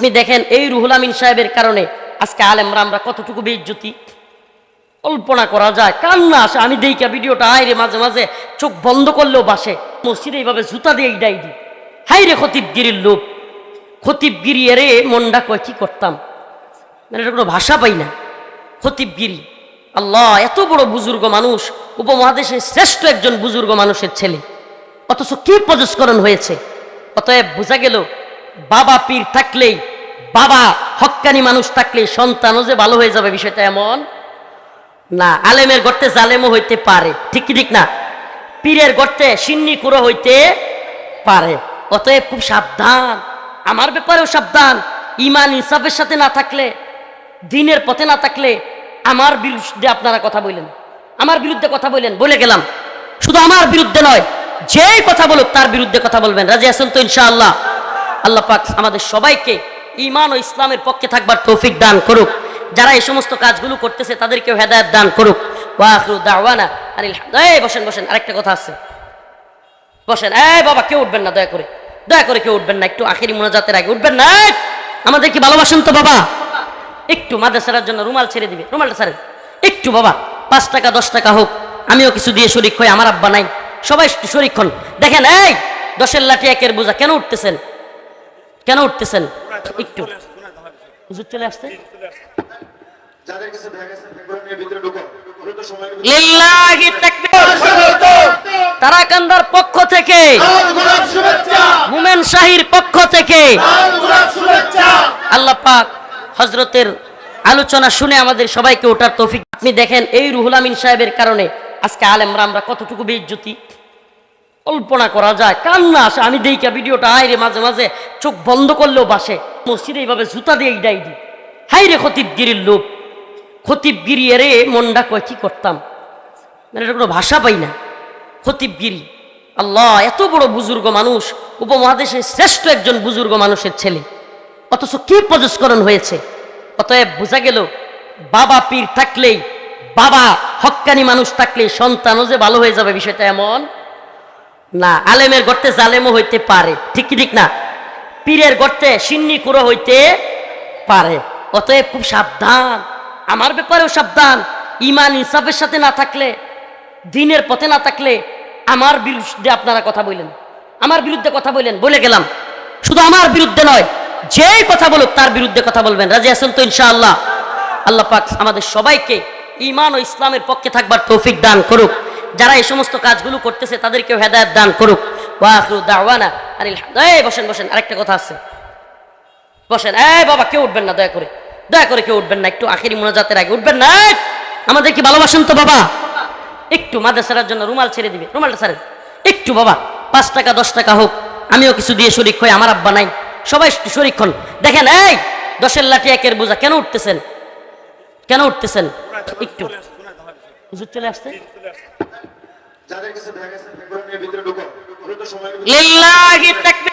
আপনি দেখেন এই রুহুল আমিন সাহেবের কারণে আজকে আলেমরা আমরা কতটুকু বেজ্জতি কল্পনা করা যায়, কান্না আসে। আমি দেইকা ভিডিওটা হাইরে মাঝে মাঝে চোখ বন্ধ করলেও বাসে। মসজিদে এইভাবে জুতা দিয়ে ডাই দি হাইরে খতিবগিরির লোক খতিবগিরি, এরে, মনটা কয়, কি করতাম? মানে এটা কোনো ভাষা পাই না। খতিবগিরি। আল্লাহ, এত বড় বুজুর্গ মানুষ উপমহাদেশের শ্রেষ্ঠ একজন বুজুর্গ মানুষের ছেলে। অথচ কি প্রজস্করণ হয়েছে? অতএব বোঝা গেল, বাবা পীর থাকলেই বাবা হক্কানি মানুষ থাকলে সন্তানও যে ভালো হয়ে যাবে বিষয়টা এমন? না, আলেমের গর্তে জালেমও হইতে পারে। ঠিক ঠিক না? পীরের গর্তে সিন্নি কুড়ো হইতে পারে। অতএব খুব সাবধান। আমার ব্যাপারেও সাবধান। ইমান ইনসাফের সাথে না থাকলে, দিনের পথে না থাকলে আমার বিরুদ্ধে আপনারা কথা বললেন আমার বিরুদ্ধে কথা বললেন বলে গেলাম। শুধু আমার বিরুদ্ধে নয়, যেই কথা বলুক তার বিরুদ্ধে কথা বলবেন। রাজি আছেন তো ইনশাআল্লাহ? আল্লাহ পাক আমাদের সবাইকে ইমান ও ইসলামের পক্ষে থাকবার তৌফিক দান করুক। যারা এই সমস্ত কাজগুলো করতেছে, তাদেরকেও হেদায়ত দান করুক। বসেন বসেন, আরেকটা কথা আছে। বসেন, এই বাবা, কেউ উঠবেন না, দয়া করে। দয়া করে কেউ উঠবেন না, একটু আখেরি মোনাজাতের আগে উঠবেন না, এই! আমাদের কি ভালোবাসেন তো বাবা। একটু মাদ্রাসার জন্য রুমাল ছেড়ে দিবে। রুমালটা ছাড়েন। একটু বাবা, পাঁচ টাকা, দশ টাকা হোক। আমিও কিছু দিয়ে শরিক হই, আমার আব্বা নাই। সবাই একটু শরিক হন। দেখেন, এই, দশের লাঠি একের বোঝা। কেন উঠতেছেন? কেন উঠতেছেন? একটু হুজুর চলে আসতে তারাকান্দার পক্ষ থেকে মুমেন শাহির পক্ষ থেকে আল্লাহ পাক হজরতের আলোচনা শুনে আমাদের সবাইকে ওঠার তৌফিক আপনি দেখেন এই রুহুল আমিন সাহেবের কারণে আজকে আলেমরা আমরা কতটুকু বেজ্জতি কল্পনা করা যায় কান্না আসে। আমি দেইকা ভিডিওটা হাইরে মাঝে মাঝে চোখ বন্ধ করলেও বাসে। মসজিদে এইভাবে জুতা দিয়ে ডাই দি। হাই রে খতিবগিরির লোক খতিবগিরি, এরে মনটা কয়, কি করতাম? মানে এটা কোনো ভাষা পাই না। খতিবগিরি, আল্লাহ, এত বড় বুজুর্গ মানুষ উপমহাদেশের শ্রেষ্ঠ একজন বুজুর্গ মানুষের ছেলে। অথচ কি প্রজস্করণ হয়েছে? অতএব বোঝা গেল, বাবা পীর থাকলেই, বাবা হক্কানি মানুষ থাকলে সন্তানও যে ভালো হয়ে যাবে বিষয়টা এমন না। আলেমের গর্তে জালেমও হইতে পারে। ঠিক কি ঠিক না? পীরের গর্তে সিন্নি কুড়ো হইতে পারে। অতএব খুব সাবধান। আমার ব্যাপারেও সাবধান। ইমান ইনসাফের সাথে না থাকলে, দিনের পথে না থাকলে আমার বিরুদ্ধে আপনারা কথা বললেন আমার বিরুদ্ধে কথা বললেন বলে গেলাম। শুধু আমার বিরুদ্ধে নয়, যেই কথা বলুক তার বিরুদ্ধে কথা বলবেন। রাজি আছেন তো ইনশাআল্লাহ? আল্লাহ পাক আমাদের সবাইকে ইমান ও ইসলামের পক্ষে থাকবার তৌফিক দান করুক। যারা এই সমস্ত কাজগুলো করতেছে তাদেরকেও হেদায়ত দান করুক। ওয়াখরু দাওয়ানা। আনিল এই, বসেন বসেন, আরেকটা কথা আছে। বসেন, এই বাবা, কেউ উঠবেন না, দয়া করে। দয়া করে কেউ উঠবেন না, একটু আখেরি মোনাজাতের আগে উঠবেন না! আমাদের কি ভালোবাসেন তো বাবা। একটু মাদ্রাসার জন্য রুমাল ছেড়ে দিবে। রুমালটা ছাড়েন। একটু বাবা, পাঁচ টাকা, দশ টাকা হোক, আমিও কিছু দিয়ে শরিক হই, আমার আব্বা নাই। সবাই শরিক দেখেন, এই, দশের লাঠি একের বোঝা, কেন উঠতেছেন? কেন উঠতেছেন? একটু। চলে আসতে যাদের কাছে ব্যাগ আছে ব্যাগগুলো নিয়ে ভিতরে ঢুকো দ্রুত সময় লিল্লাহি তাকবীর